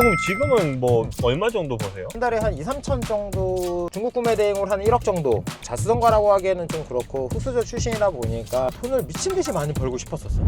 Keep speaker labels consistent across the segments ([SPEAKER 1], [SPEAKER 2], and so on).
[SPEAKER 1] 그럼 지금은 뭐 얼마 정도 버세요?
[SPEAKER 2] 한 달에 한 2, 3천 정도 중국 구매 대행으로 한 1억 정도. 자수성가라고 하기에는 좀 그렇고 흑수저 출신이다 보니까 돈을 미친 듯이 많이 벌고 싶었었어.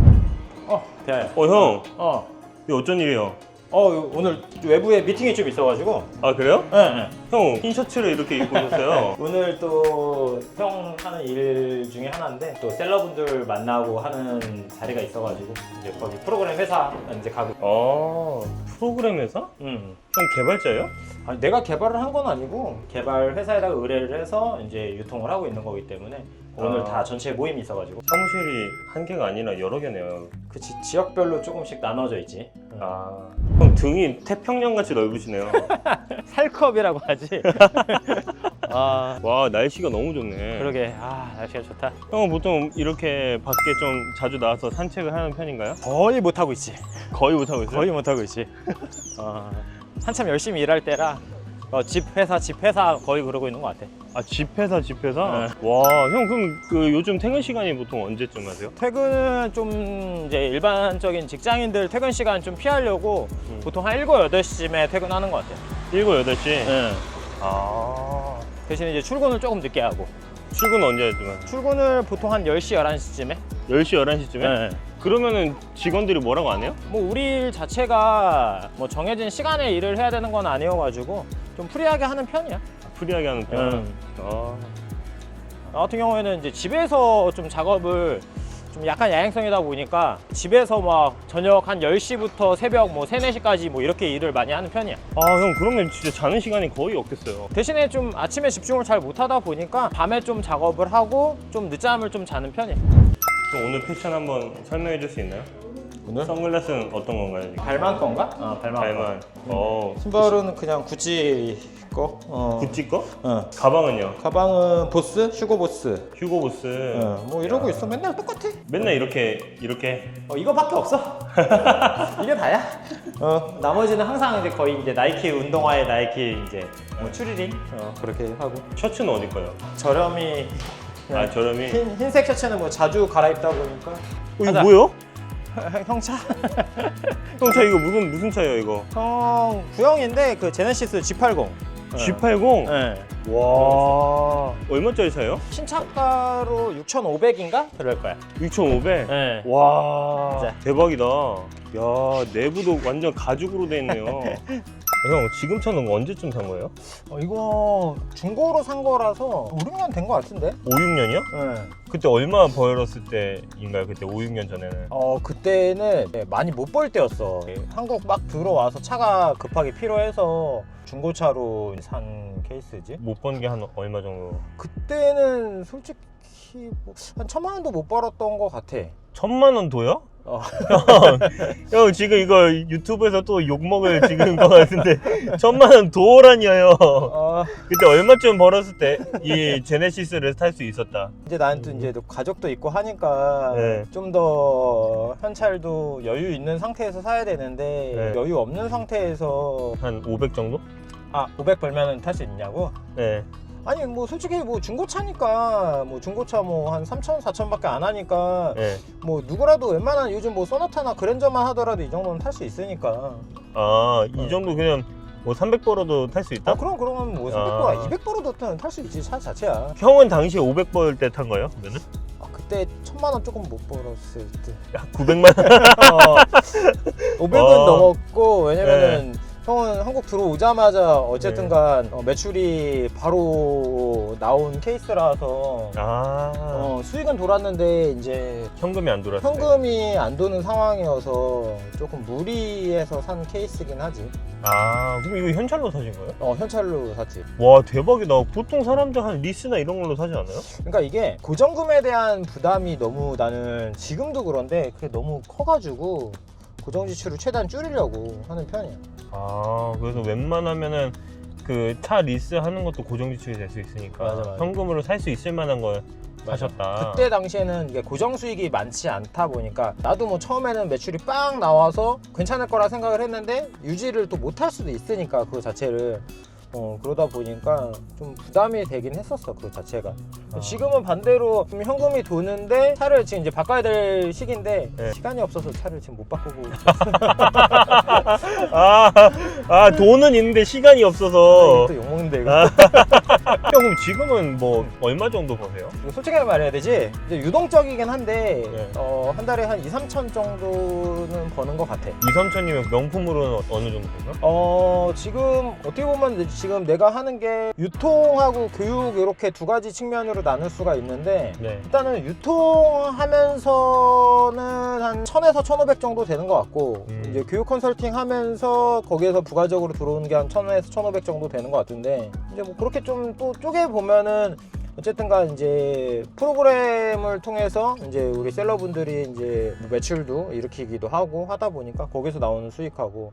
[SPEAKER 2] 어 대하야
[SPEAKER 1] 어 형,
[SPEAKER 2] 어,
[SPEAKER 1] 이거 어쩐 일이에요?
[SPEAKER 2] 어 오늘 외부에 미팅이 좀 있어가지고
[SPEAKER 1] 아 그래요?
[SPEAKER 2] 네,
[SPEAKER 1] 형 흰 셔츠를 이렇게 입고 오셨어요.
[SPEAKER 2] 오늘 또 형 하는 일 중에 하나인데 또 셀러분들 만나고 하는 자리가 있어가지고 이제 거기 프로그램 회사 이제 가고
[SPEAKER 1] 아 프로그램 회사?
[SPEAKER 2] 음.
[SPEAKER 1] 형 개발자예요?
[SPEAKER 2] 아니, 내가 개발을 한 건 아니고 개발 회사에다가 의뢰를 해서 이제 유통을 하고 있는 거기 때문에 오늘
[SPEAKER 1] 아.
[SPEAKER 2] 다 전체 모임이 있어가지고
[SPEAKER 1] 사무실이 한 개가 아니라 여러 개네요.
[SPEAKER 2] 그치 지역별로 조금씩 나눠져 있지
[SPEAKER 1] 아, 형 등이 태평양 같이 넓으시네요.
[SPEAKER 2] 살컵이라고 하지 아
[SPEAKER 1] 와 날씨가 너무 좋네.
[SPEAKER 2] 그러게 아 날씨가 좋다
[SPEAKER 1] 형은 보통 이렇게 밖에 좀 자주 나와서 산책을 하는 편인가요?
[SPEAKER 2] 거의 못하고 있지
[SPEAKER 1] 거의 못 하고 있어요.
[SPEAKER 2] 거의 못하고 있지 아, 한참 열심히 일할 때라 어, 집 회사 집 회사 거의 그러고 있는 것 같아
[SPEAKER 1] 아 집회사 집회사?
[SPEAKER 2] 네.
[SPEAKER 1] 와, 형 그럼 그 요즘 퇴근 시간이 보통 언제쯤 하세요?
[SPEAKER 2] 퇴근은 좀 이제 일반적인 직장인들 퇴근 시간 좀 피하려고
[SPEAKER 1] 음.
[SPEAKER 2] 보통 한 7, 8시쯤에 퇴근하는 것 같아 요
[SPEAKER 1] 7, 8시?
[SPEAKER 2] 네.
[SPEAKER 1] 아
[SPEAKER 2] 대신 이제 출근을 조금 늦게 하고
[SPEAKER 1] 출근 언제 하지만?
[SPEAKER 2] 출근을 보통 한 10시, 11시쯤에
[SPEAKER 1] 10시, 11시쯤에? 그러면은 직원들이 뭐라고 안 해요?
[SPEAKER 2] 뭐 우리 일 자체가 뭐 정해진 시간에 일을 해야 되는 건 아니어가지고 좀 프리하게 하는 편이야
[SPEAKER 1] 프리하게 하는 편?
[SPEAKER 2] 음.
[SPEAKER 1] 아,
[SPEAKER 2] 나 같은 경우에는 이제 집에서 좀 작업을 좀 약간 야행성이다 보니까 집에서 막 저녁 한 10시부터 새벽 뭐 3, 4시까지 뭐 이렇게 일을 많이 하는 편이야
[SPEAKER 1] 아, 형 그러면 진짜 자는 시간이 거의 없겠어요.
[SPEAKER 2] 대신에 좀 아침에 집중을 잘 못하다 보니까 밤에 좀 작업을 하고 좀 늦잠을 좀 자는 편이야
[SPEAKER 1] 그럼 오늘 패션 한번 설명해 줄 수 있나요?
[SPEAKER 2] 오늘?
[SPEAKER 1] 선글라스는 어떤 건가요? 지금?
[SPEAKER 2] 발만 건가? 어 발만
[SPEAKER 1] 발만. 어,
[SPEAKER 2] 신발은 그냥 구찌 거 어.
[SPEAKER 1] 구찌 거?
[SPEAKER 2] 어.
[SPEAKER 1] 가방은요?
[SPEAKER 2] 가방은 보스? 휴고 보스
[SPEAKER 1] 휴고 보스.
[SPEAKER 2] 어, 뭐 이러고 있어 맨날 똑같아
[SPEAKER 1] 맨날 이렇게 이렇게
[SPEAKER 2] 어, 이거밖에 없어. 이게 다야. 어, 나머지는 항상 이제 거의 이제 나이키 운동화에 나이키 이제 뭐 추리링 어, 그렇게 하고
[SPEAKER 1] 셔츠는 어디 거요?
[SPEAKER 2] 저렴이
[SPEAKER 1] 아 저렴이.
[SPEAKER 2] 흰, 흰색 셔츠는 뭐 자주 갈아입다 보니까
[SPEAKER 1] 어, 이거. 뭐요?
[SPEAKER 2] 형차
[SPEAKER 1] 형차 이거 무슨 무슨 차예요 이거?
[SPEAKER 2] 형 구형인데 그 제네시스 G80 어.
[SPEAKER 1] G80.
[SPEAKER 2] 네.
[SPEAKER 1] 와 얼마짜리 차예요?
[SPEAKER 2] 신차가로 6,500인가 그럴 거야.
[SPEAKER 1] 6,500.
[SPEAKER 2] 네.
[SPEAKER 1] 와
[SPEAKER 2] 자.
[SPEAKER 1] 대박이다. 야 내부도 완전 가죽으로 돼 있네요. 형 지금 차는 언제쯤 산 거예요?
[SPEAKER 2] 어, 이거 중고로 산 거라서 5, 6년 된 거 같은데?
[SPEAKER 1] 5, 6년이요?
[SPEAKER 2] 네.
[SPEAKER 1] 그때 얼마 벌었을 때인가요? 그때 5, 6년 전에는.
[SPEAKER 2] 어 그때는 네, 많이 못 벌 때였어 한국 막 들어와서 차가 급하게 필요해서 중고차로 산 케이스지
[SPEAKER 1] 못 번 게 한 얼마 정도?
[SPEAKER 2] 그때는 솔직히 뭐 한 천만 원도 못 벌었던 것 같아
[SPEAKER 1] 천만 원 도요?
[SPEAKER 2] 어.
[SPEAKER 1] 형 지금 이거 유튜브에서 또 욕 먹을 지금 거 같은데 천만 원 도라니요.
[SPEAKER 2] 어,
[SPEAKER 1] 그때 얼마쯤 벌었을 때 이 제네시스를 탈 수 있었다.
[SPEAKER 2] 이제 나는 또 이제 또 가족도 있고 하니까
[SPEAKER 1] 네.
[SPEAKER 2] 좀 더 현찰도 여유 있는 상태에서 사야 되는데
[SPEAKER 1] 네.
[SPEAKER 2] 여유 없는 상태에서
[SPEAKER 1] 한 500 정도?
[SPEAKER 2] 아 500 벌면은 탈 수 있냐고?
[SPEAKER 1] 네.
[SPEAKER 2] 아니 뭐 솔직히 뭐 중고차니까 뭐 중고차 뭐 한 3천 4천밖에 안 하니까
[SPEAKER 1] 네.
[SPEAKER 2] 뭐 누구라도 웬만한 요즘 뭐 소나타나 그랜저만 하더라도 이 정도는 탈 수 있으니까
[SPEAKER 1] 아, 이
[SPEAKER 2] 어.
[SPEAKER 1] 정도 그냥 뭐 300 벌어도 탈 수 있다?
[SPEAKER 2] 아 그럼 그럼 뭐 300보라
[SPEAKER 1] 아.
[SPEAKER 2] 200보로도 탈 수 있지 차 자체야
[SPEAKER 1] 형은 당시에 500벌 때 탄 거예요? 그러면은?
[SPEAKER 2] 아, 그때 천만 원 조금 못 벌었을 때
[SPEAKER 1] 야, 900만 원.
[SPEAKER 2] 어, 500은
[SPEAKER 1] 어.
[SPEAKER 2] 넘었고 왜냐면은 형은 한국 들어오자마자 어쨌든간 어, 매출이 바로 나온 케이스라서
[SPEAKER 1] 아.
[SPEAKER 2] 어, 수익은 돌았는데 이제
[SPEAKER 1] 현금이 안 돌았을 때.
[SPEAKER 2] 현금이 안 도는 상황이어서 조금 무리해서 산 케이스긴 하지.
[SPEAKER 1] 아, 그럼 이거 현찰로 사신 거예요?
[SPEAKER 2] 어, 현찰로 샀지.
[SPEAKER 1] 와, 대박이다. 보통 사람들 한 리스나 이런 걸로 사지 않아요?
[SPEAKER 2] 그러니까 이게 고정금에 대한 부담이 너무 나는 지금도 그런데 그게 너무 커가지고 고정 지출을 최대한 줄이려고 하는 편이야.
[SPEAKER 1] 아, 그래서 웬만하면은 그 차 리스 하는 것도 고정 지출이 될 수 있으니까
[SPEAKER 2] 맞아, 맞아.
[SPEAKER 1] 현금으로 살 수 있을 만한 걸 사셨다.
[SPEAKER 2] 그때 당시에는 이게 고정 수익이 많지 않다 보니까 나도 뭐 처음에는 매출이 빵 나와서 괜찮을 거라 생각을 했는데 유지를 또 못할 수도 있으니까 그거 자체를 어, 그러다 보니까 좀 부담이 되긴 했었어 그 자체가.
[SPEAKER 1] 아.
[SPEAKER 2] 지금은 반대로 좀 현금이 도는데 차를 지금 이제 바꿔야 될 시기인데
[SPEAKER 1] 네.
[SPEAKER 2] 시간이 없어서 차를 지금 못 바꾸고
[SPEAKER 1] 아, 아 돈은 있는데 시간이 없어서.
[SPEAKER 2] 또 욕먹는데 이거.
[SPEAKER 1] 아. 형 그럼 지금은 뭐 얼마 정도 버세요?
[SPEAKER 2] 이거 솔직하게 말해야 되지 이제 유동적이긴 한데
[SPEAKER 1] 네.
[SPEAKER 2] 어, 한 달에 한 2, 3천 정도는 버는 것 같아
[SPEAKER 1] 2, 3천이면 명품으로는 어느 정도 되죠?
[SPEAKER 2] 어 지금 어떻게 보면 지금 내가 하는 게 유통하고 교육 이렇게 두 가지 측면으로 나눌 수가 있는데
[SPEAKER 1] 네.
[SPEAKER 2] 일단은 유통하면서는 한 1000에서 1500 정도 되는 것 같고
[SPEAKER 1] 음.
[SPEAKER 2] 이제 교육 컨설팅 하면서 거기에서 부가적으로 들어오는 게 한 1000에서 1500 정도 되는 것 같은데 이제 뭐 그렇게 좀 또 쪼개 보면은 어쨌든간 이제 프로그램을 통해서 이제 우리 셀러분들이 이제 뭐 매출도 일으키기도 하고 하다 보니까 거기서 나오는 수익하고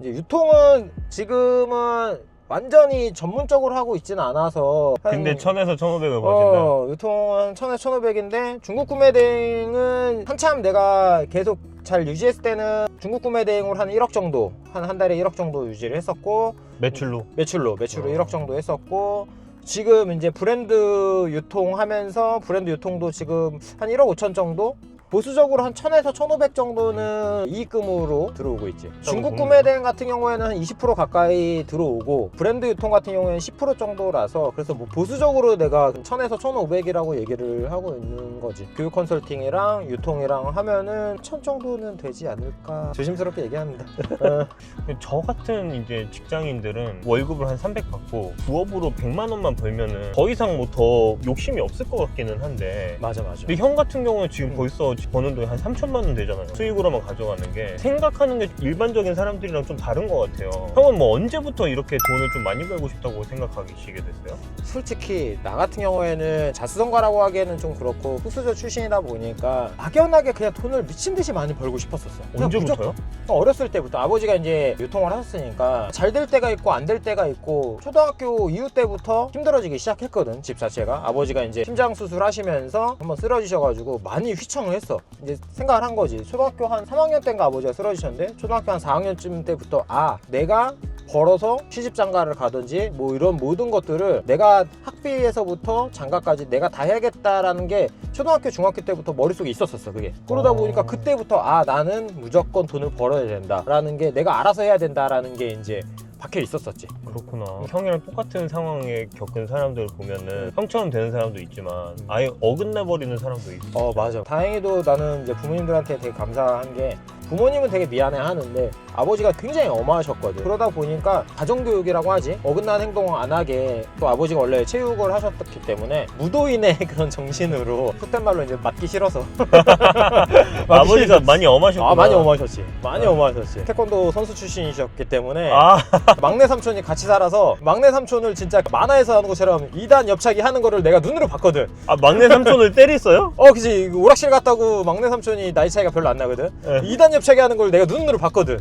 [SPEAKER 2] 이제 유통은 지금은 완전히 전문적으로 하고 있지는 않아서 한-
[SPEAKER 1] 근데 1000에서 1500을 버신다.
[SPEAKER 2] 어, 유통은 1000에 1500인데 중국 구매 대행은 한참 내가 계속 잘 유지했을 때는 중국 구매 대행으로 한 1억 정도 한 한 달에 1억 정도 유지를 했었고
[SPEAKER 1] 매출로.
[SPEAKER 2] 매출로 매출로
[SPEAKER 1] 어.
[SPEAKER 2] 1억 정도 했었고 지금 이제 브랜드 유통하면서 브랜드 유통도 지금 한 1억 5천 정도 보수적으로 한 1000에서 1500 정도는 이익금으로 들어오고 있지. 중국? 구매 대행 같은 경우에는 한 20% 가까이 들어오고 브랜드 유통 같은 경우에는 10% 정도라서 그래서 뭐 보수적으로 내가 1000에서 1500이라고 얘기를 하고 있는 거지. 교육 컨설팅이랑 유통이랑 하면은 1000 정도는 되지 않을까 조심스럽게 얘기합니다. 어.
[SPEAKER 1] 저 같은 이제 직장인들은 월급을 한 300 받고 부업으로 100만 원만 벌면은 더 이상 뭐 더 욕심이 없을 것 같기는 한데
[SPEAKER 2] 맞아 맞아.
[SPEAKER 1] 근데 형 같은 경우는 지금
[SPEAKER 2] 음.
[SPEAKER 1] 벌써 버는 돈이 한 3천만 원 되잖아요. 수익으로만 가져가는 게 생각하는 게 일반적인 사람들이랑 좀 다른 것 같아요. 형은 뭐 언제부터 이렇게 돈을 좀 많이 벌고 싶다고 생각하시게 됐어요?
[SPEAKER 2] 솔직히 나 같은 경우에는 자수성가라고 하기에는 좀 그렇고 후수저 출신이다 보니까 막연하게 그냥 돈을 미친 듯이 많이 벌고 싶었었어. 그냥
[SPEAKER 1] 언제부터요?
[SPEAKER 2] 어렸을 때부터 아버지가 이제 유통을 하셨으니까 잘 될 때가 있고 안 될 때가 있고 초등학교 이후 때부터 힘들어지기 시작했거든 집 자체가 아버지가 이제 심장 수술하시면서 한번 쓰러지셔가지고 많이 휘청을 했어 이제 생각을 한 거지 초등학교 한 3학년 때인가 아버지가 쓰러지셨는데 초등학교 한 4학년쯤 때부터 아 내가 벌어서 시집 장가를 가든지 뭐 이런 모든 것들을 내가 학비에서부터 장가까지 내가 다 해야겠다라는 게 초등학교 중학교 때부터 머릿속에 있었었어 그게 그러다
[SPEAKER 1] 어.
[SPEAKER 2] 보니까 그때부터 아 나는 무조건 돈을 벌어야 된다라는 게 내가 알아서 해야 된다라는 게 이제 박혀 있었었지
[SPEAKER 1] 그렇구나. 형이랑 똑같은 상황에 겪은 사람들 보면은 형처럼 되는 사람도 있지만 아예 어긋나 버리는 사람도 있어.
[SPEAKER 2] 어 맞아 다행히도 나는 이제 부모님들한테 되게 감사한 게 부모님은 되게 미안해 하는데 아버지가 굉장히 엄하셨거든. 그러다 보니까 가정교육이라고 하지. 어긋난 행동 안 하게 또 아버지가 원래 체육을 하셨기 때문에 무도인의 그런 정신으로 속된 말로 이제 맞기 싫어서.
[SPEAKER 1] 아버지가 많이 엄하셨구나.
[SPEAKER 2] 아 많이 엄하셨지. 많이
[SPEAKER 1] 아.
[SPEAKER 2] 엄하셨지. 태권도 선수 출신이셨기 때문에
[SPEAKER 1] 아,
[SPEAKER 2] 막내 삼촌이 같이 살아서 막내 삼촌을 진짜 만화에서 하는 것처럼 2단 옆차기 하는 거를 내가 눈으로 봤거든.
[SPEAKER 1] 아, 막내 삼촌을 때렸어요?
[SPEAKER 2] 어 그지 오락실 갔다고 막내 삼촌이 나이 차이가 별로 안 나거든.
[SPEAKER 1] 네.
[SPEAKER 2] 2단 옆 차기 하는 걸 내가 눈으로 봤거든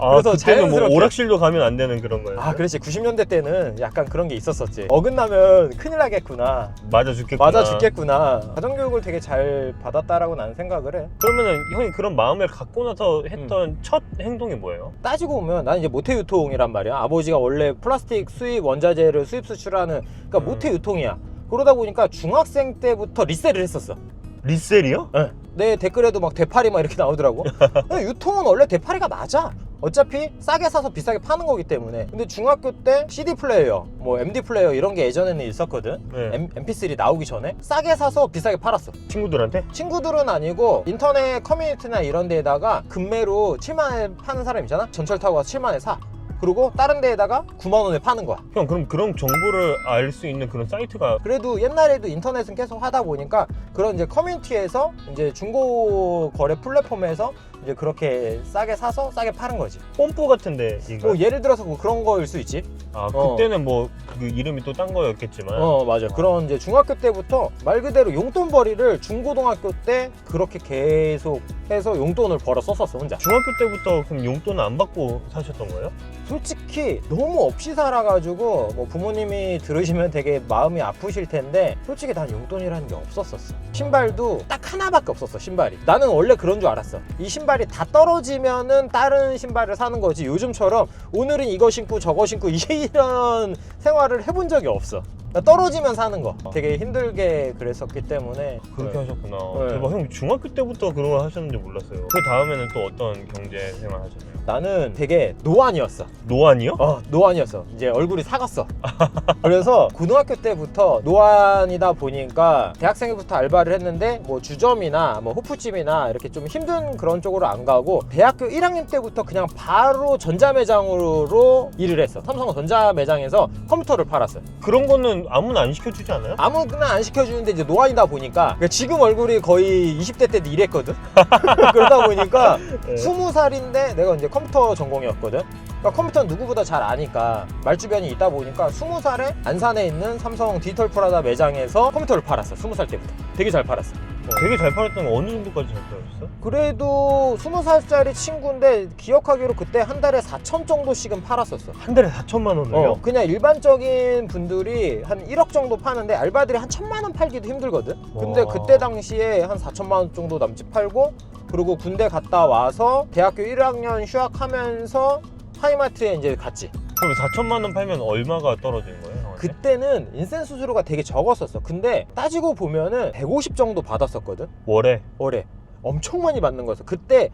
[SPEAKER 1] 아,
[SPEAKER 2] 그래서
[SPEAKER 1] 그때는 뭐
[SPEAKER 2] 자연스럽게-
[SPEAKER 1] 오락실도 가면 안 되는 그런 거예요.
[SPEAKER 2] 아 그렇지 90년대 때는 약간 그런 게 있었었지 어긋나면 큰일 나겠구나
[SPEAKER 1] 맞아 죽겠구나.
[SPEAKER 2] 맞아 죽겠구나 가정교육을 되게 잘 받았다라고 나는 생각을 해
[SPEAKER 1] 그러면은 형이 그런 마음을 갖고 나서 했던
[SPEAKER 2] 음.
[SPEAKER 1] 첫 행동이 뭐예요?
[SPEAKER 2] 따지고 보면 나는 이제 모태 유통이란 말이야 아버지가 원래 플라스틱 수입 원자재를 수입 수출하는 그러니까
[SPEAKER 1] 음.
[SPEAKER 2] 모태 유통이야 그러다 보니까 중학생 때부터 리셀을 했었어
[SPEAKER 1] 리셀이요?
[SPEAKER 2] 내 댓글에도 막 대파리 막 이렇게 나오더라고. 근데 유통은 원래 대파리가 맞아. 어차피 싸게 사서 비싸게 파는 거기 때문에. 근데 중학교 때 CD 플레이어, 뭐 MD 플레이어 이런 게 예전에는 있었거든.
[SPEAKER 1] 네.
[SPEAKER 2] M, MP3 나오기 전에 싸게 사서 비싸게 팔았어.
[SPEAKER 1] 친구들한테?
[SPEAKER 2] 친구들은 아니고 인터넷 커뮤니티나 이런 데에다가 금매로 7만 원에 파는 사람 있잖아. 전철 타고 가서 7만 원에 사. 그리고 다른 데에다가 9만 원에 파는 거야.
[SPEAKER 1] 형 그럼 그런 정보를 알 수 있는 그런 사이트가
[SPEAKER 2] 그래도 옛날에도 인터넷은 계속 하다 보니까 그런 이제 커뮤니티에서 이제 중고 거래 플랫폼에서 이제 그렇게 싸게 사서 싸게 파는 거지.
[SPEAKER 1] 뽐뿌 같은데 이거.
[SPEAKER 2] 뭐 예를 들어서 뭐 그런 거일 수 있지.
[SPEAKER 1] 아
[SPEAKER 2] 어.
[SPEAKER 1] 그때는 뭐 그 이름이 또 딴 거였겠지만.
[SPEAKER 2] 어 맞아. 그런 이제 중학교 때부터 말 그대로 용돈벌이를 중고등학교 때 그렇게 계속 해서 용돈을 벌어 썼었어 혼자.
[SPEAKER 1] 중학교 때부터 그럼 용돈을 안 받고 사셨던 거예요?
[SPEAKER 2] 솔직히 너무 없이 살아가지고 뭐 부모님이 들으시면 되게 마음이 아프실 텐데 솔직히 난 용돈이라는 게 없었었어. 신발도 딱 하나밖에 없었어 신발이. 나는 원래 그런 줄 알았어. 이 신발 신발이 다 떨어지면은 다른 신발을 사는 거지. 요즘처럼 오늘은 이거 신고 저거 신고 이런 생활을 해본 적이 없어 그러니까 떨어지면 사는 거 되게 힘들게 그랬었기 때문에
[SPEAKER 1] 그렇게
[SPEAKER 2] 네.
[SPEAKER 1] 하셨구나.
[SPEAKER 2] 네.
[SPEAKER 1] 대박. 형 중학교 때부터 그런 걸 하셨는지 몰랐어요. 그 다음에는 또 어떤 경제 생활 하셨나요?
[SPEAKER 2] 나는 되게 노안이었어
[SPEAKER 1] 노안이요?
[SPEAKER 2] 어 노안이었어 이제 얼굴이 사갔어 그래서 고등학교 때부터 노안이다 보니까 대학생부터 알바를 했는데 뭐 주점이나 뭐 호프집이나 이렇게 좀 힘든 그런 쪽으로 안 가고 대학교 1학년 때부터 그냥 바로 전자매장으로 일을 했어 삼성 전자매장에서 컴퓨터를 팔았어요
[SPEAKER 1] 그런 거는 아무나 안 시켜주지 않아요?
[SPEAKER 2] 아무나 안 시켜주는데 이제 노안이다 보니까 그러니까 지금 얼굴이 거의 20대 때도 이랬거든 그러다 보니까
[SPEAKER 1] 네.
[SPEAKER 2] 스무 살인데 내가 이제 컴퓨터 전공이었거든. 그러니까 컴퓨터는 누구보다 잘 아니까 말주변이 있다 보니까 스무 살에 안산에 있는 삼성 디지털 프라다 매장에서 컴퓨터를 팔았어. 스무 살 때부터 되게 잘 팔았어.
[SPEAKER 1] 되게 잘 팔았던 거 어느 정도까지 잘 팔았어?
[SPEAKER 2] 그래도 스무 살짜리 친구인데 기억하기로 그때 한 달에 4천 정도씩은 팔았었어.
[SPEAKER 1] 한 달에 4천만 원을요?
[SPEAKER 2] 어, 그냥 일반적인 분들이 한 1억 정도 파는데 알바들이 한 천만 원 팔기도 힘들거든. 근데
[SPEAKER 1] 와.
[SPEAKER 2] 그때 당시에 한 4천만 원 정도 남짓 팔고 그리고 군대 갔다 와서 대학교 1학년 휴학하면서 하이마트에 이제 갔지.
[SPEAKER 1] 그럼 4천만 원 팔면 얼마가 떨어지는?
[SPEAKER 2] 그때는 인센 수수료가 되게 적었었어. 근데 따지고 보면은 150 정도 받았었거든.
[SPEAKER 1] 월에
[SPEAKER 2] 월에 엄청 많이 받는 거였어. 그때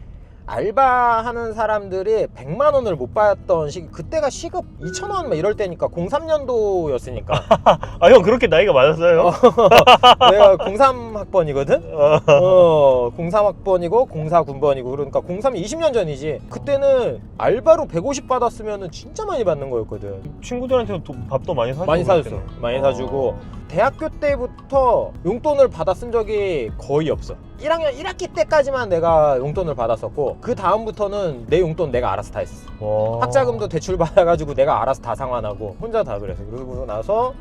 [SPEAKER 2] 알바하는 사람들이 100만 원을 못 받았던 시기 그때가 시급 2천 원 막 이럴 때니까 03년도였으니까
[SPEAKER 1] 아 형 그렇게 나이가 많았어요?
[SPEAKER 2] 내가 03학번이거든
[SPEAKER 1] 어.
[SPEAKER 2] 어 03학번이고 04군번이고 그러니까 03이 20년 전이지 그때는 알바로 150 받았으면 진짜 많이 받는 거였거든
[SPEAKER 1] 친구들한테 도, 밥도 많이 사주고
[SPEAKER 2] 많이 사줬어
[SPEAKER 1] 그랬겠네.
[SPEAKER 2] 많이
[SPEAKER 1] 어.
[SPEAKER 2] 사주고 대학교 때부터 용돈을 받아 쓴 적이 거의 없어 1학년 1학기 때까지만 내가 용돈을 받았었고 그 다음부터는 내 용돈 내가 알아서 다 했어
[SPEAKER 1] 와.
[SPEAKER 2] 학자금도 대출 받아가지고 내가 알아서 다 상환하고 혼자 다 그래서 그러고 나서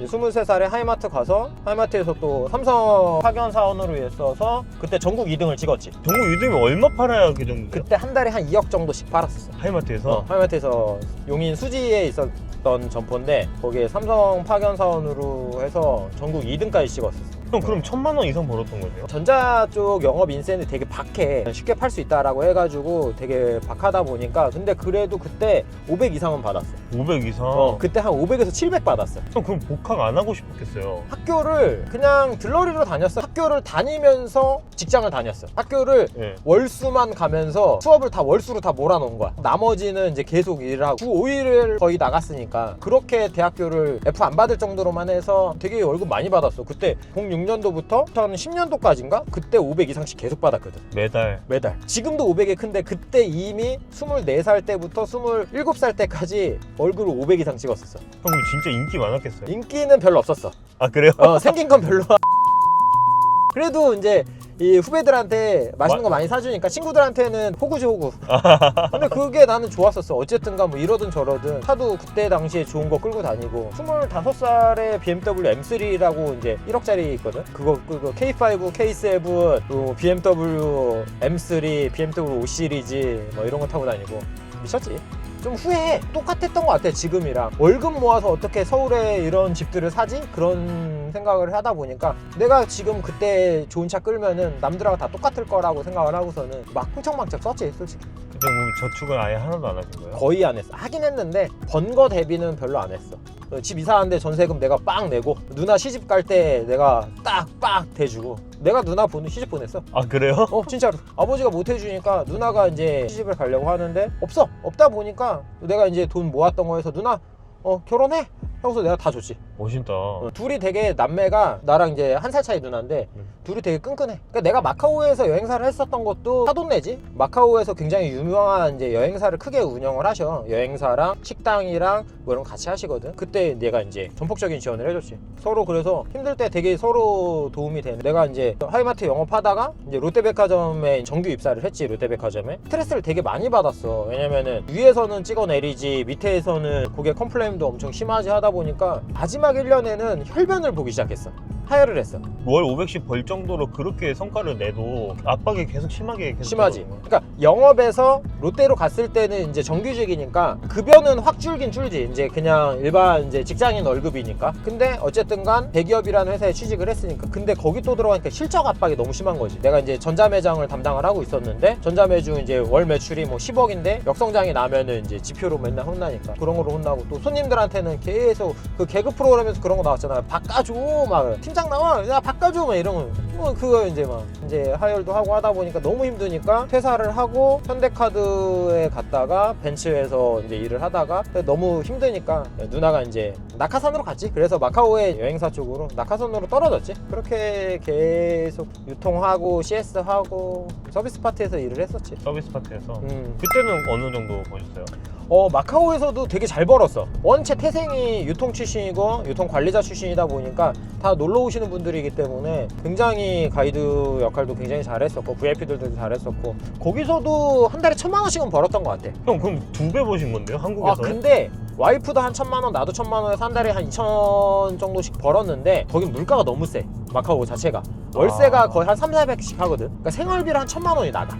[SPEAKER 2] 23살에 하이마트 가서 하이마트에서 또 삼성 파견 사원으로 있어서 그때 전국 2등을 찍었지.
[SPEAKER 1] 전국 유등이 얼마 팔아야 그 정도?
[SPEAKER 2] 그때 한 달에 한 2억 정도씩 팔았었어.
[SPEAKER 1] 하이마트에서?
[SPEAKER 2] 어, 하이마트에서 용인 수지에 있었던 점포인데 거기에 삼성 파견 사원으로 해서 전국 2등까지 찍었었어
[SPEAKER 1] 형 그럼 천만 원 이상 벌었던 거네요?
[SPEAKER 2] 전자 쪽 영업 인센이 되게 박해. 쉽게 팔 수 있다라고 해가지고 되게 박하다 보니까 근데 그래도 그때 500 이상은 받았어
[SPEAKER 1] 500 이상?
[SPEAKER 2] 어, 그때 한 500에서 700 받았어
[SPEAKER 1] 형 그럼 복학 안 하고 싶었겠어요.
[SPEAKER 2] 학교를 그냥 들러리로 다녔어 학교를 다니면서 직장을 다녔어 학교를
[SPEAKER 1] 예.
[SPEAKER 2] 월수만 가면서 수업을 다 월수로 다 몰아놓은 거야. 나머지는 이제 계속 일을 하고 주 5일을 거의 나갔으니까 그렇게 대학교를 F 안 받을 정도로만 해서 되게 월급 많이 받았어. 그때 06 년도부터 2010년도까지인가 그때 500 이상씩 계속 받았거든
[SPEAKER 1] 매달
[SPEAKER 2] 매달 지금도 500이 큰데 그때 이미 24살 때부터 27살 때까지 월급을 500 이상 찍었었어
[SPEAKER 1] 형 그럼 진짜 인기 많았겠어요?
[SPEAKER 2] 인기는 별로 없었어
[SPEAKER 1] 아 그래요?
[SPEAKER 2] 어, 생긴 건 별로. 그래도 이제 이 후배들한테 맛있는 거 많이 사주니까 친구들한테는 호구지 호구. 근데 그게 나는 좋았었어. 어쨌든가 뭐 이러든 저러든 하도 그때 당시에 좋은 거 끌고 다니고 25살에 BMW M3라고 이제 1억짜리 있거든. 그거 그거 K5, K7, 또 BMW M3, BMW 5 시리즈 뭐 이런 거 타고 다니고 미쳤지. 좀 후회해. 똑같았던 것 같아, 지금이랑. 월급 모아서 어떻게 서울에 이런 집들을 사지? 그런 생각을 하다 보니까 내가 지금 그때 좋은 차 끌면은 남들하고 다 똑같을 거라고 생각을 하고서는 막 흥청망청 썼지, 솔직히.
[SPEAKER 1] 그때 그럼 저축을 아예 하나도 안 하신 거예요?
[SPEAKER 2] 거의 안 했어. 하긴 했는데 번거 대비는 별로 안 했어. 어, 집 이사하는데 전세금 내가 빵 내고 누나 시집 갈 때 내가 딱빡 대주고 내가 누나 보는 시집 보냈어.
[SPEAKER 1] 아 그래요?
[SPEAKER 2] 어 진짜로 아버지가 못 해주니까 누나가 이제 시집을 가려고 하는데 없어 없다 보니까 내가 이제 돈 모았던 거에서 누나 어 결혼해 하고서 내가 다 줬지.
[SPEAKER 1] 멋있다.
[SPEAKER 2] 어, 둘이 되게 남매가 나랑 이제 한 살 차이 누나인데
[SPEAKER 1] 음.
[SPEAKER 2] 둘이 되게 끈끈해. 그러니까 내가 마카오에서 여행사를 했었던 것도 사돈 내지. 마카오에서 굉장히 유명한 이제 여행사를 크게 운영을 하셔. 여행사랑 식당이랑 뭐 이런 거 같이 하시거든. 그때 내가 이제 전폭적인 지원을 해줬지. 서로 그래서 힘들 때 되게 서로 도움이 되는. 내가 이제 하이마트 영업하다가 이제 롯데백화점에 정규 입사를 했지 롯데백화점에. 스트레스를 되게 많이 받았어. 왜냐면은 위에서는 찍어 내리지 밑에서는 고객 컴플레인도 엄청 심하지 하다 보니까 마지막 1년에는 혈변을 보기 시작했어 하혈을 했어.
[SPEAKER 1] 월 500씩 벌 정도로 그렇게 성과를 내도 압박이 계속 심하게 계속
[SPEAKER 2] 심하지.
[SPEAKER 1] 들어오는 거야.
[SPEAKER 2] 그러니까 영업에서 롯데로 갔을 때는 이제 정규직이니까 급여는 확 줄긴 줄지. 이제 그냥 일반 이제 직장인 월급이니까. 근데 어쨌든간 대기업이라는 회사에 취직을 했으니까. 근데 거기 또 들어가니까 실적 압박이 너무 심한 거지. 내가 이제 전자매장을 담당을 하고 있었는데 전자매주 이제 월 매출이 뭐 10억인데 역성장이 나면은 이제 지표로 맨날 혼나니까 그런 거로 혼나고 또 손님들한테는 계속 그 개그 프로그램에서 그런 거 나왔잖아요. 바꿔줘 막 팀장 나와 야 바꿔줘 막 이런 거. 뭐 그거 이제 막 이제 하혈도 하고 하다 보니까 너무 힘드니까 퇴사를 하고 현대카드에 갔다가 벤츠에서 이제 일을 하다가 너무 힘드니까 누나가 이제 낙하산으로 갔지. 그래서 마카오의 여행사 쪽으로 낙하산으로 떨어졌지. 그렇게 계속 유통하고 CS 하고 서비스 파트에서 일을 했었지.
[SPEAKER 1] 서비스 파트에서
[SPEAKER 2] 음.
[SPEAKER 1] 그때는 어느 정도 보셨어요?
[SPEAKER 2] 어 마카오에서도 되게 잘 벌었어. 원체 태생이 유통 출신이고 유통 관리자 출신이다 보니까 다 놀러 오시는 분들이기 때문에 굉장히 가이드 역할도 굉장히 잘했었고 VIP들도 잘했었고 거기서도 한 달에 천만 원씩은 벌었던 것 같아.
[SPEAKER 1] 형 그럼 두 배 버신 건데요?
[SPEAKER 2] 아
[SPEAKER 1] 한국에서?
[SPEAKER 2] 근데 와이프도 한 천만 원, 나도 천만 원에서 한 달에 한 이천 정도씩 벌었는데 거긴 물가가 너무 세. 마카오 자체가 월세가
[SPEAKER 1] 아.
[SPEAKER 2] 거의 한 3, 400씩 하거든. 그러니까 생활비를 한 천만 원이 나가.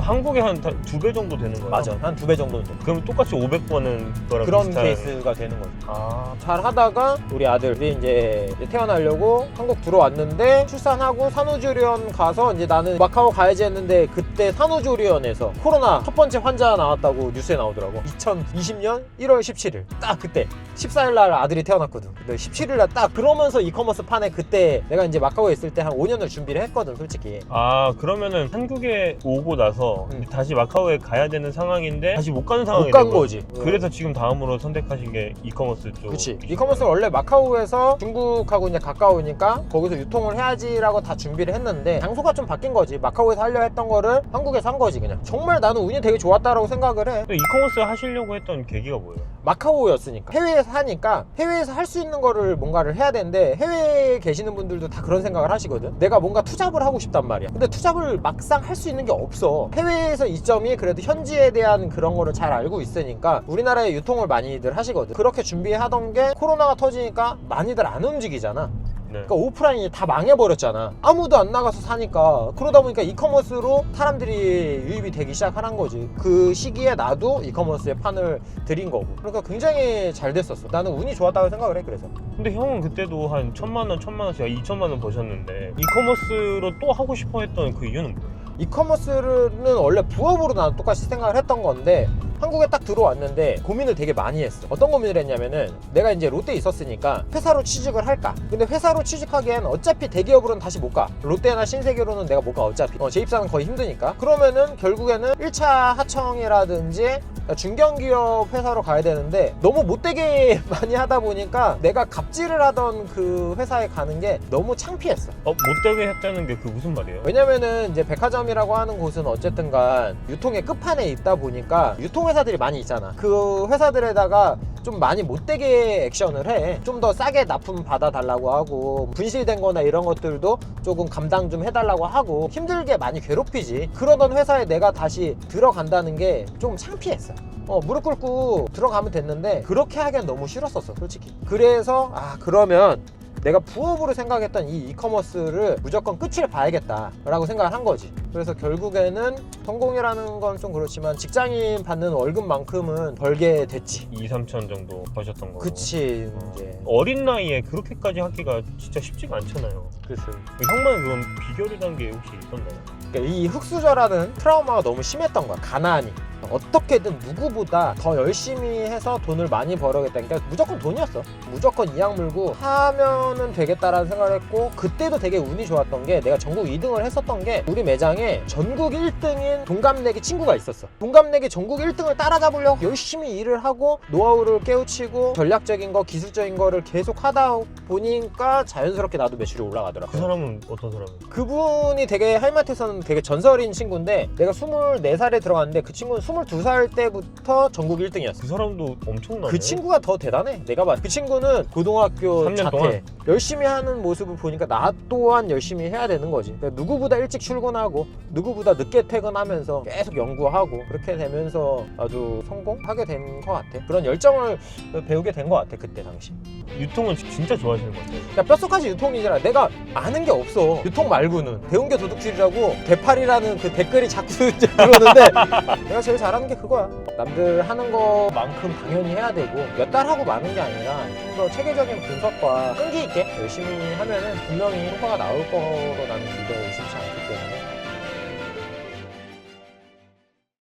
[SPEAKER 1] 한국에 한 두 배 정도 되는 거예요?
[SPEAKER 2] 맞아, 한 두 배 정도는 돼.
[SPEAKER 1] 그럼 똑같이 500번은 거랑
[SPEAKER 2] 그런
[SPEAKER 1] 비슷한...
[SPEAKER 2] 케이스가 되는 거지.
[SPEAKER 1] 아.
[SPEAKER 2] 잘 하다가 우리 아들이 이제 태어나려고 한국 들어왔는데 출산하고 산후조리원 가서 이제 나는 마카오 가야지 했는데 그때 산후조리원에서 코로나 첫 번째 환자 나왔다고 뉴스에 나오더라고. 2020년 1월 17일. 딱 그때. 14일 날 아들이 태어났거든. 근데 17일 날 딱 그러면서 이커머스 판에 그때 내가 이제 마카오에 있을 때 한 5년을 준비를 했거든 솔직히.
[SPEAKER 1] 아 그러면은 한국에 오고 나서
[SPEAKER 2] 음.
[SPEAKER 1] 다시 마카오에 가야 되는 상황인데 다시 못 가는 상황이 못간된 거예요.
[SPEAKER 2] 거지.
[SPEAKER 1] 그래서 지금 다음으로 선택하신 게 이커머스 쪽.
[SPEAKER 2] 그치. 이커머스는 원래 마카오에서 중국하고 이제 가까우니까 거기서 유통을 해야지라고 다 준비를 했는데 장소가 좀 바뀐 거지. 마카오에서 하려 했던 거를 한국에서 한 거지 그냥. 정말 나는 운이 되게 좋았다라고 생각을 해.
[SPEAKER 1] 근데 이커머스 하시려고 했던 계기가 뭐예요?
[SPEAKER 2] 마카오였으니까. 해외에서 하니까 해외에서 할 수 있는 거를 뭔가를 해야 되는데 해외에 계시는 분들도 다 그런 생각을 하시거든. 내가 뭔가 투잡을 하고 싶단 말이야. 근데 투잡을 막상 할 수 있는 게 없어 해외에서 이 점이 그래도 현지에 대한 그런 거를 잘 알고 있으니까 우리나라에 유통을 많이들 하시거든 그렇게 준비하던 게 코로나가 터지니까 많이들 안 움직이잖아
[SPEAKER 1] 네.
[SPEAKER 2] 그러니까 오프라인이 다 망해버렸잖아. 아무도 안 나가서 사니까. 그러다 보니까 이커머스로 사람들이 유입이 되기 시작하는 거지. 그 시기에 나도 이커머스에 판을 들인 거고. 그러니까 굉장히 잘 됐었어. 나는 운이 좋았다고 생각을 해, 그래서.
[SPEAKER 1] 근데 형은 그때도 한 천만 원, 천만 원씩, 이천만 원 버셨는데 이커머스로 또 하고 싶어 했던 그 이유는 뭐예요?
[SPEAKER 2] 이커머스는 원래 부업으로 나도 똑같이 생각을 했던 건데 한국에 딱 들어왔는데 고민을 되게 많이 했어. 어떤 고민을 했냐면은 내가 이제 롯데에 있었으니까 회사로 취직을 할까? 근데 회사로 취직하기엔 어차피 대기업으로는 다시 못 가. 롯데나 신세계로는 내가 못 가, 어차피. 어, 재입사는 거의 힘드니까. 그러면은 결국에는 1차 하청이라든지 중견기업 회사로 가야 되는데 너무 못되게 많이 하다 보니까 내가 갑질을 하던 그 회사에 가는 게 너무 창피했어.
[SPEAKER 1] 어, 못되게 했다는 게 그 무슨 말이에요?
[SPEAKER 2] 왜냐면은 이제 백화점이라고 하는 곳은 어쨌든 간 유통의 끝판에 있다 보니까 유통회사들이 많이 있잖아. 그 회사들에다가 좀 많이 못되게 액션을 해. 좀 더 싸게 납품 받아달라고 하고, 분실된 거나 이런 것들도 조금 감당 좀 해달라고 하고, 힘들게 많이 괴롭히지. 그러던 회사에 내가 다시 들어간다는 게 좀 창피했어. 어, 무릎 꿇고 들어가면 됐는데, 그렇게 하기엔 너무 싫었었어, 솔직히. 그래서, 아, 그러면 내가 부업으로 생각했던 이 이커머스를 무조건 끝을 봐야겠다 라고 생각을 한 거지. 그래서 결국에는 성공이라는 건 좀 그렇지만 직장인 받는 월급만큼은 벌게 됐지.
[SPEAKER 1] 2, 3천 정도 버셨던 거.
[SPEAKER 2] 그치 이제.
[SPEAKER 1] 어린 나이에 그렇게까지 하기가 진짜 쉽지가 않잖아요.
[SPEAKER 2] 그래서
[SPEAKER 1] 형만 그럼 비결이란 게 혹시 있었나요?
[SPEAKER 2] 그러니까 이 흑수저라는 트라우마가 너무 심했던 거야. 가난이. 어떻게든 누구보다 더 열심히 해서 돈을 많이 벌어야겠다. 그러니까 무조건 돈이었어. 무조건 이악 물고 하면은 되겠다라는 생각을 했고 그때도 되게 운이 좋았던 게 내가 전국 2등을 했었던 게 우리 매장에 전국 1등인 동갑내기 친구가 있었어. 동갑내기 전국 1등을 따라잡으려고 열심히 일을 하고 노하우를 깨우치고 전략적인 거, 기술적인 거를 계속 하다 보니까 자연스럽게 나도 매출이 올라가더라고.
[SPEAKER 1] 그 사람은 어떤 사람이에요?
[SPEAKER 2] 그분이 되게 하이마트에서는 되게 전설인 친구인데 내가 24살에 들어갔는데 그 친구는 22살 때부터 전국 1등이었어.
[SPEAKER 1] 그 사람도 엄청나네.
[SPEAKER 2] 그 친구가 더 대단해. 내가 봐. 그 친구는 고등학교
[SPEAKER 1] 3년
[SPEAKER 2] 자퇴
[SPEAKER 1] 동안?
[SPEAKER 2] 열심히 하는 모습을 보니까 나 또한 열심히 해야 되는 거지. 그러니까 누구보다 일찍 출근하고 누구보다 늦게 퇴근하면서 계속 연구하고 그렇게 되면서 아주 성공하게 된 것 같아. 그런 열정을 배우게 된 것 같아 그때 당시.
[SPEAKER 1] 유통은 진짜 좋아하시는 것 같아요.
[SPEAKER 2] 그러니까 뼛속까지 유통이잖아. 내가 아는 게 없어. 유통 말고는 배운 게 도둑질이라고 대팔이라는 그 댓글이 자꾸 들어오는데 내가 제일 잘하는 게 그거야. 남들 하는 거만큼 당연히 해야 되고 몇 달 하고 마는 게 아니라 좀 더 체계적인 분석과 끈기 있게 열심히 하면은 분명히 효과가 나올 거로 나는 믿어 의심치 않기 때문에